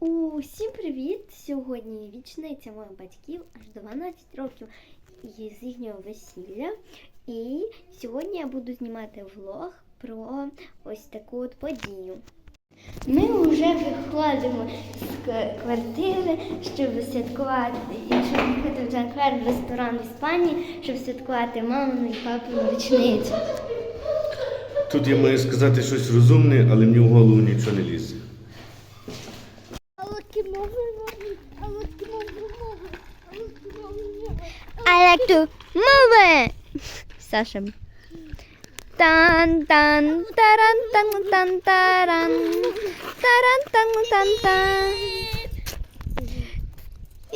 Усім привіт! Сьогодні вічниця моїх батьків аж 12 років і з їхнього весілля. І сьогодні я буду знімати влог про ось таку от подію. Ми вже виходимо з квартири, щоб святкувати, щоб їхати в Джанкар в ресторан в Іспанії, щоб святкувати мамину і папину річницю. Тут я маю сказати щось розумне, але мені в голову нічого не лізе. I like to move it. Саша. Тан тан таран тан тан таран. Таран тан тан тан.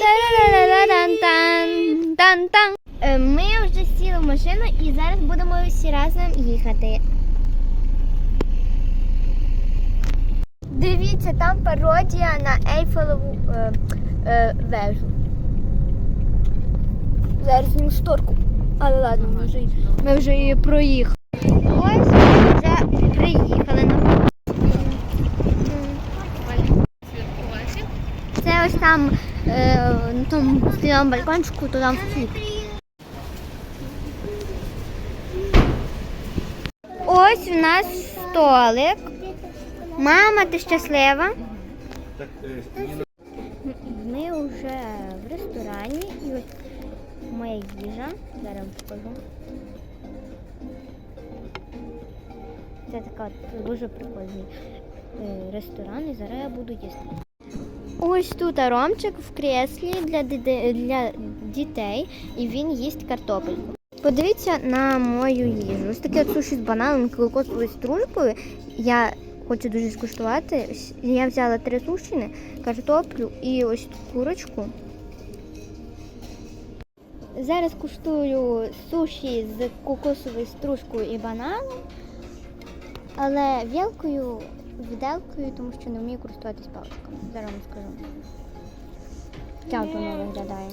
Тарарараран тан тан тан. Ми вже сіли в машину і зараз будемо всі разом їхати. Дивіться, там пародія на Ейфелеву е, е, вежу. Зараз зніму шторку. Але ладно, ми вже, ми вже її проїхали. Ось ми вже приїхали на Це ось там е, на тому стріляному балкончику, то там вхід. Ось у нас столик. Мама, ти щаслива? Ми вже в ресторані і ось моя їжа. Зараз покажу. Це така дуже прикольний е, ресторан, і зараз я буду їсти. Ось тут Ромчик в креслі для, для дітей, і він їсть картопельку. Подивіться на мою їжу. Ось таке суші з бананом, кокосовою стружкою. Я хочу дуже скуштувати. Я взяла три сушіни, картоплю і ось курочку. Зараз куштую суші з кокосовою стружкою і бананом, але вілкою, виделкою, тому що не вмію користуватись паличками. Зараз вам скажу. Як воно виглядає.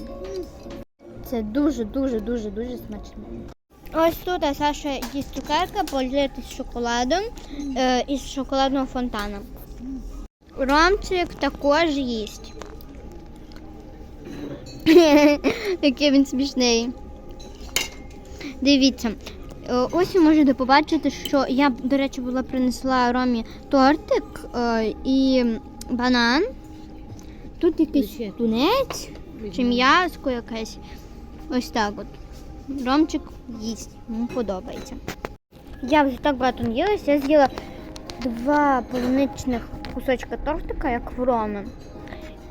Це дуже, дуже, дуже, дуже смачно. Ось тут Саша їсть цукерка, політи з шоколадом е, із шоколадного фонтана. Ромчик також їсть. Який він смішний. Дивіться. е, Ось ви можете побачити, що я, до речі, була принесла Ромі тортик е, і банан. Тут якийсь тунець чи м'яско якесь. Ось так от. Ромчик їсть, йому подобається. Я вже так багато наїлася, я з'їла два полуничних кусочка тортика, як в Роми.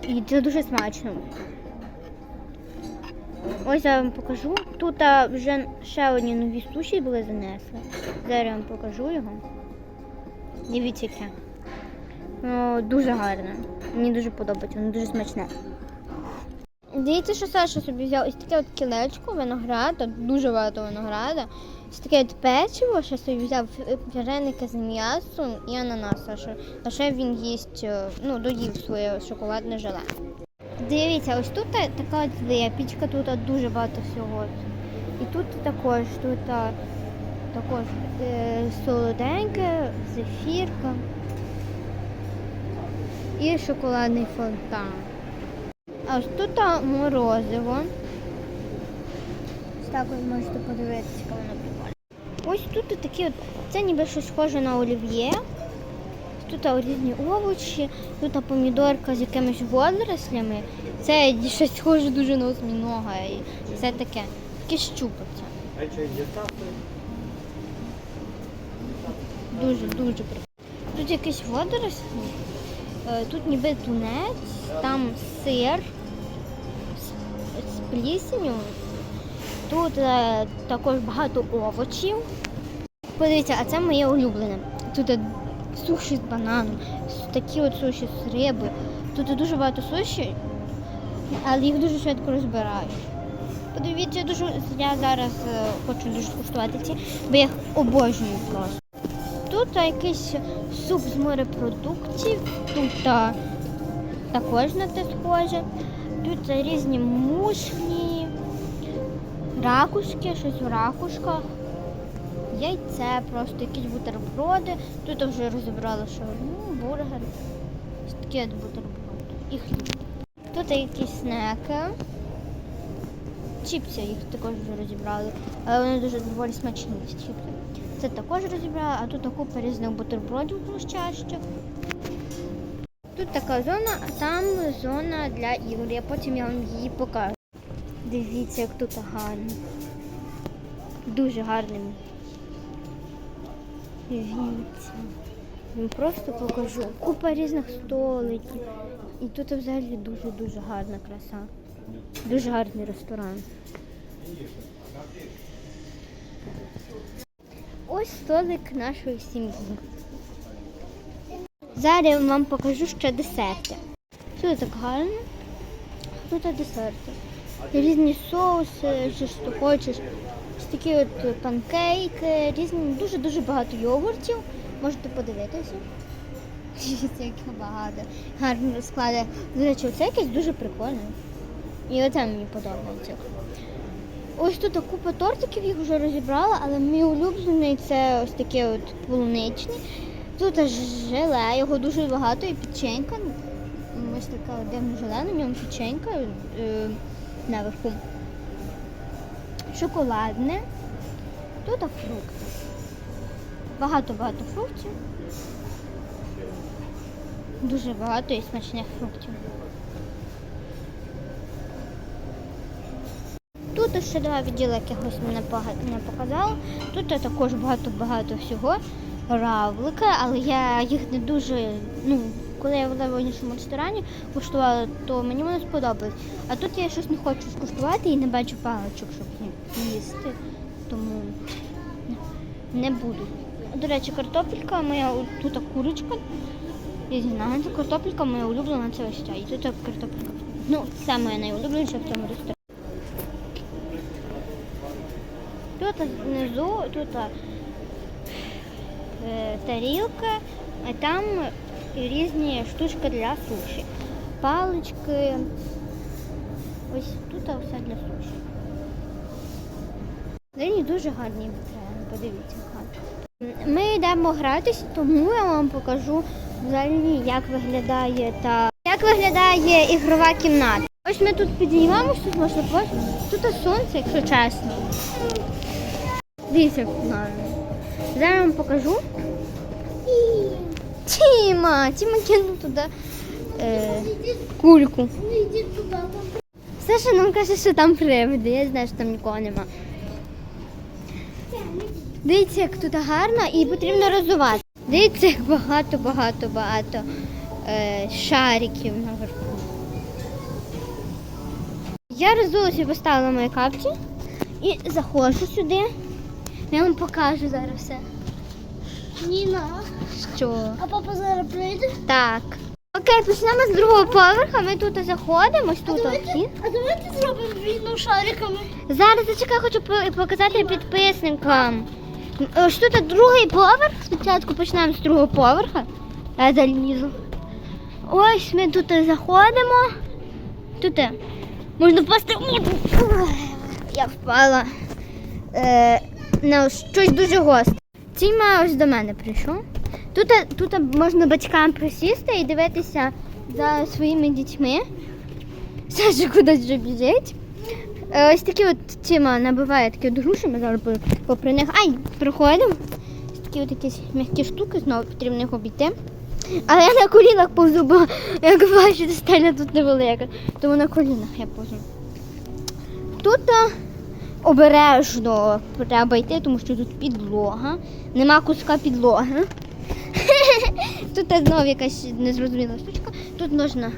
І це дуже смачно. Ось я вам покажу. Тут вже ще одні нові суші були занесли. Зараз я вам покажу його. Дивіться яке. Ну, дуже гарне. Мені дуже подобається, воно дуже смачне. Дивіться, що Саша собі взяв ось таке от кілечко винограда, дуже багато винограда. Ось таке от печиво, ще собі взяв вареники з м'ясом і ананас. Саша. А ще він їсть, е, ну, доїв своє шоколадне желе. Дивіться, ось тут така от лепічка, тут дуже багато всього. І тут також, тут також е, солоденьке, зефірка і шоколадний фонтан. А ось тут морозиво. Ось так ви можете подивитися, яке воно прикольне. Ось тут такі от, це ніби щось схоже на олів'є. Тут різні овочі, тут помідорка з якимись водорослями. Це щось схоже дуже на осьмінога і все таке. Таке щупаться. Дуже, дуже прикольно. Тут якісь водорослі, е, тут ніби тунець, там сир з, плісенью. Тут е, також багато овочів. Подивіться, а це моє улюблене. Тут суші з бананом, такі от суші з риби. Тут дуже багато суші, але їх дуже швидко розбирають. Подивіться, дуже я зараз е, хочу дуже скуштувати ці, бо я їх обожнюю просто. Тут якийсь суп з морепродуктів, тут також на те схоже. Тут різні мушлі, ракушки, щось в ракушках, яйце, просто якісь бутерброди. Тут вже розібрали, що ну, бургер. Такі от бутерброди. і хліб. Тут якісь снеки. Чіпси їх також вже розібрали, але вони дуже доволі смачні ці чіпси. Це також розібрали, а тут купа різних бутербродів хрустящих. Тут така зона, а там зона для ігор. Я потім я вам її покажу. Дивіться, як тут гарно. Дуже гарним. Дивіться. Вам просто покажу. Купа різних столиків. І тут взагалі дуже-дуже гарна краса. Дуже гарний ресторан. Ось столик нашої сім'ї. Зараз я вам покажу ще десерти. Тут так гарно. Тут десерти. Різні соуси, що хочеш. Ось такі от панкейки, різні, дуже-дуже багато йогуртів. Можете подивитися. Дивіться, як багато. Гарно розкладає. До речі, оце якесь дуже прикольне. І оце мені подобається. Ось тут купа тортиків, їх вже розібрала, але мій улюблений це ось такі от полуничні. Тут аж желе, його дуже багато і печенька. Ось така дивна желе, на ньому печенька е, наверху. Шоколадне. Тут фрукти. Багато-багато фруктів. Дуже багато і смачних фруктів. Тут ще два відділи якихось не показало. Тут також багато-багато всього. Равлики, але я їх не дуже. Ну, коли я була в іншому ресторані, куштувала, то мені вони сподобались. А тут я щось не хочу скуштувати і не бачу паличок, щоб їсти. Тому не буду. До речі, картопелька моя тут курочка. Знаю, картопелька моя улюблена, це ось ця. І тут картопелька. Ну, це моя найулюбленіша в цьому ресторані. Тут внизу тут е, тарілка, а там різні штучки для суші. Палички. Ось тут все для суші. Вони дуже гарні вітряни, подивіться. гарно. Ми йдемо гратись, тому я вам покажу взагалі, як виглядає та як виглядає ігрова кімната. Ось ми тут підіймаємося, тут можна побачити. Тут сонце, якщо чесно. Дивіться. Зараз я вам покажу. Тіма! Тіма кинув туди е, кульку. Саша нам каже, що там привиди. Я знаю, що там нікого нема. Дивіться, як тут гарно і потрібно розвивати. Дивіться, як багато, багато, багато е, шариків наверху. Я розулася поставила мої капці і заходжу сюди. Я вам покажу зараз все. Ніна, Що? а папа зараз прийде? Так. Окей, почнемо з другого поверха. Ми тут заходимо, ось тут вхід. А давайте зробимо війну шариками. Зараз зачекай, хочу по- показати підписникам. Ось тут другий поверх. Спочатку почнемо з другого поверха. Я залізу. Ось ми тут заходимо. Тут можна впасти. Я впала е, на щось дуже гостре. Тіма ось до мене прийшов. Тут, е, тут можна батькам присісти і дивитися за своїми дітьми. Саша кудись вже біжить. Е, Ось такі от Тіма набиває такі от груші, ми зараз попри них. Ай, проходимо. Ось такі от якісь м'які штуки, знову потрібно їх обійти. Але я на колінах повзу, бо як бачите, стеля тут невелика. Тому на колінах я повзу. Тут е, обережно треба йти, тому що тут підлога. Нема куска підлоги. Тут знову якась незрозуміла штучка. Тут можна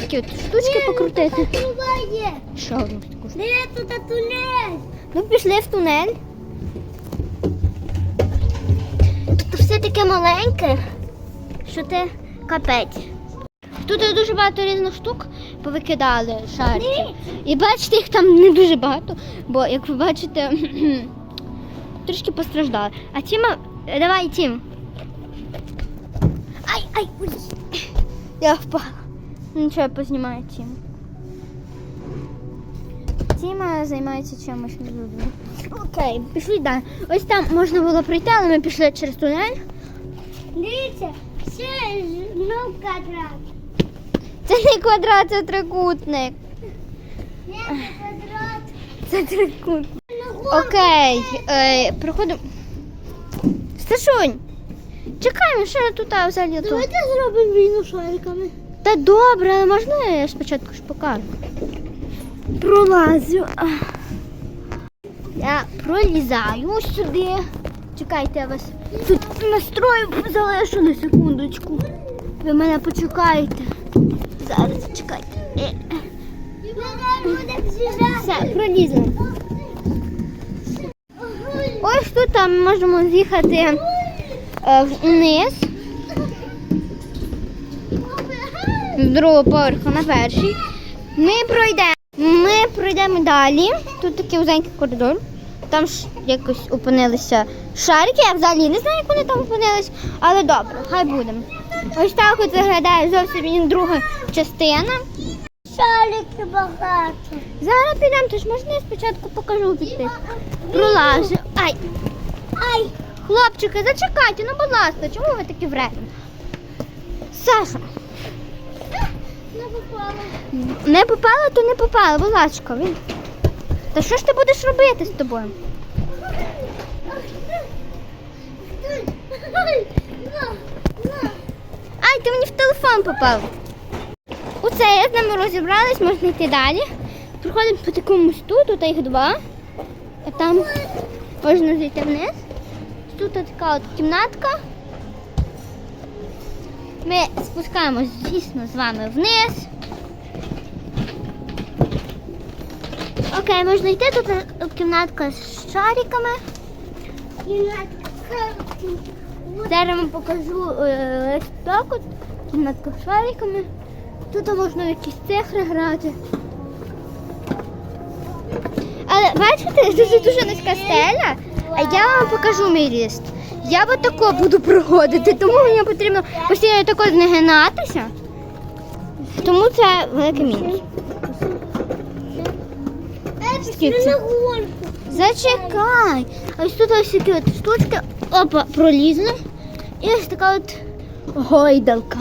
такі от штучки покрутити. Триває. Ще одну штуку. Де тут тунель? Ну, пішли в тунель. Тут все таке маленьке, що ти капець. Тут дуже багато різних штук повикидали шариків. І бачите, їх там не дуже багато, бо як ви бачите, трішки постраждали. А Тіма, давай Тім. Ай, ай, ой. Я впала. Нічого, я познімаю Тім. Тіма займається чимось незрозумілим. Окей, пішли далі. Ось там можна було пройти, але ми пішли через тунель. Дивіться, ще знов квадрат. Це не квадрат, це трикутник. Ні, це квадрат. Це трикутник. Окей, е, проходимо. Сташунь, чекаємо, що я тут взагалі то. Давайте зробимо війну шариками. Та добре, але можна я спочатку ж покажу. Пролазю. Я пролізаю сюди. Чекайте, я вас тут настрою залишу на секундочку. Ви мене почекаєте. Зараз чекайте. Е, ми. Все, пролізли. Ось тут там можемо з'їхати е, вниз з другого поверху на перший. Ми пройдемо. Ми пройдемо далі. Тут такий узенький коридор. Там ж якось опинилися шарики. Я взагалі не знаю, як вони там опинились, але добре, хай будемо. Ось так от виглядає зовсім друга частина. Шарики багато. Зараз підемо, тож можна я спочатку покажу піти. Пролажу. Ай, Ай, хлопчики, зачекайте, ну будь ласка, чому ви такі вредні? Саша, не попала. не попала, то не попала, будь ласка. Він. Та що ж ти будеш робити з тобою? Ай, ти мені в телефон попав. Оце я з ними розібралась, можна йти далі. Проходимо по такому мосту, тут їх два. А там можна зайти вниз. Тут така от кімнатка. Ми спускаємось, звісно, з вами вниз. Окей, можна йти. Тут кімнатка з шариками. Зараз вам покажу е, от. Кімнатка шариками. Тут можна в якісь цифри грати. Але бачите, тут дуже низька стеля, а я вам покажу мій ріст. Я от тако буду проходити, тому мені потрібно постійно тако знегинатися. Тому це великий мінус. Зачекай. Ось тут ось такі от штучки. Опа, пролізли. І ось така от гойдалка.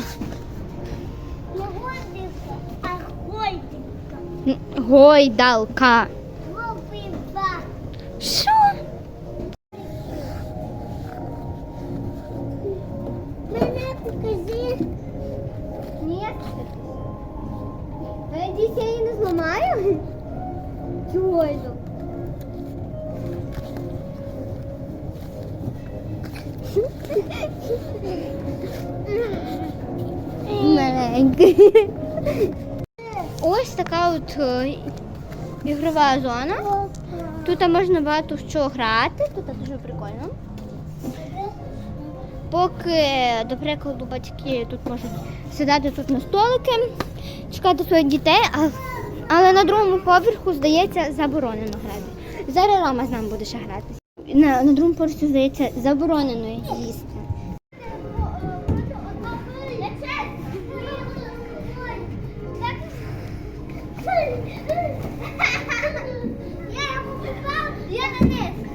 Не гойдалка, а гойдалка. Гойдалка. Що? Ось така от е, ігрова зона. Тут можна багато що грати, тут дуже прикольно. Поки, до прикладу, батьки тут можуть сідати тут на столики, чекати своїх дітей, але на другому поверху, здається, заборонено грати. Зараз Рома з нами буде ще грати. На, на другому поверсі, здається, заборонено їсти. Я на них. Я